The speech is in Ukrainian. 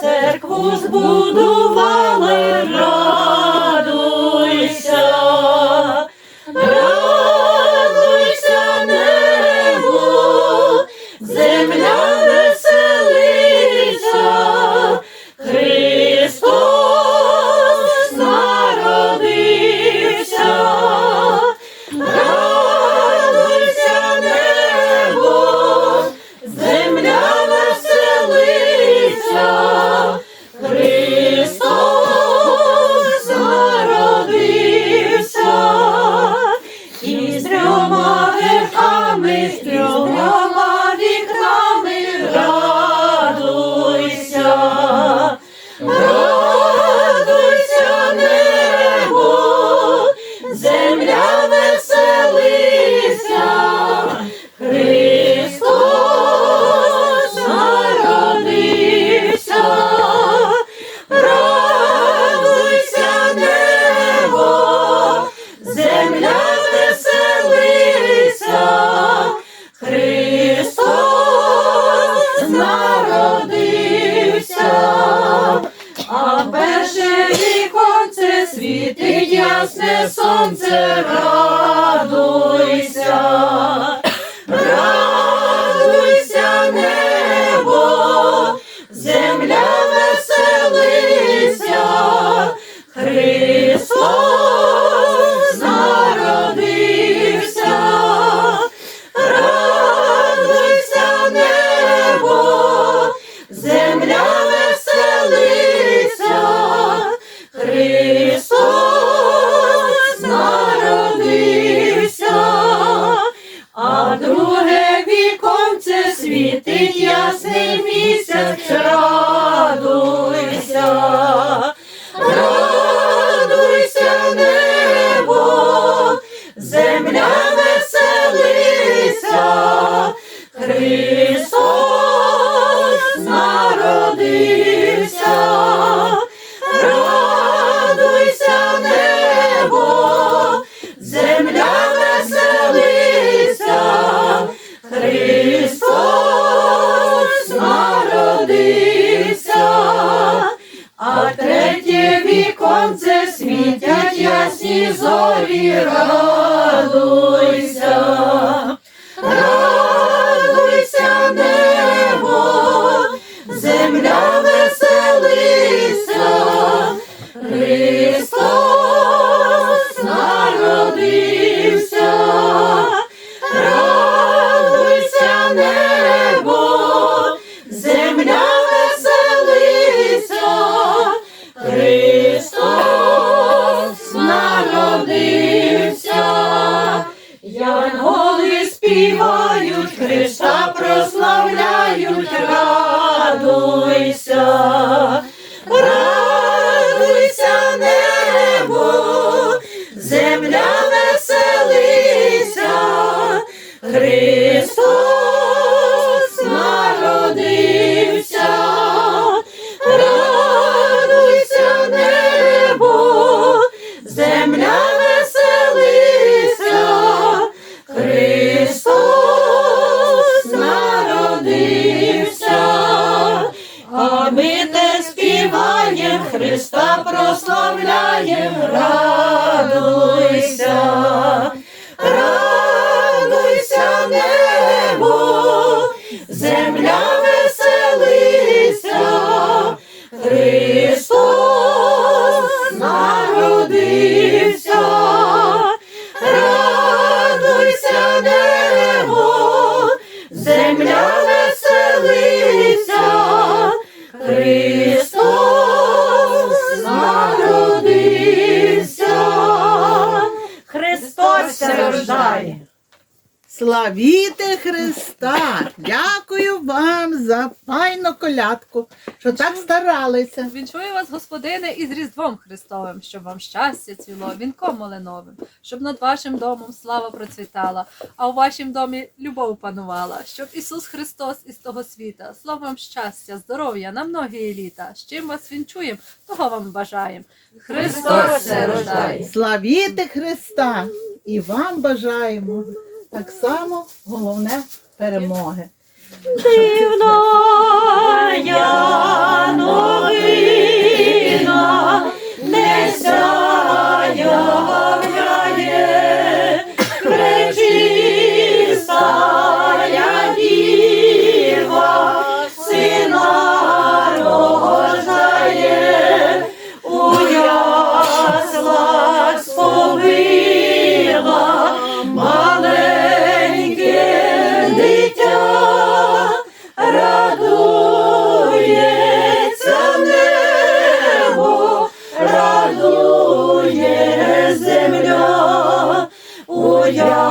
церкву збудували, радуйся, радуйся, небо, земля з трьома вікнами радуйся. Радуйся, небо, земля перше віконце світить ясне сонце, радуйся, радуйся, небо, земля веселиться, світить ясний місяць, радуйся, радуйся, небо, земля веселиться, зорі, радуйся. Христос народився, радуйся, небо, земля веселиться, Христос народився, а ми не співаєм, Христа прославляєм, радуйся, небо, земля Славіте Христа! Дякую вам за файну колядку, що так старалися. Вінчую вас, господине, із Різдвом Христовим, щоб вам щастя цвіло, вінком малиновим, щоб над вашим домом слава процвітала, а у вашім домі любов панувала, щоб Ісус Христос із того світа, словом щастя, здоров'я на многії літа. З чим вас вінчуєм, того вам бажаєм. Христос рождає. Славіте Христа! І вам бажаємо так само головне перемоги. Дивна Yeah.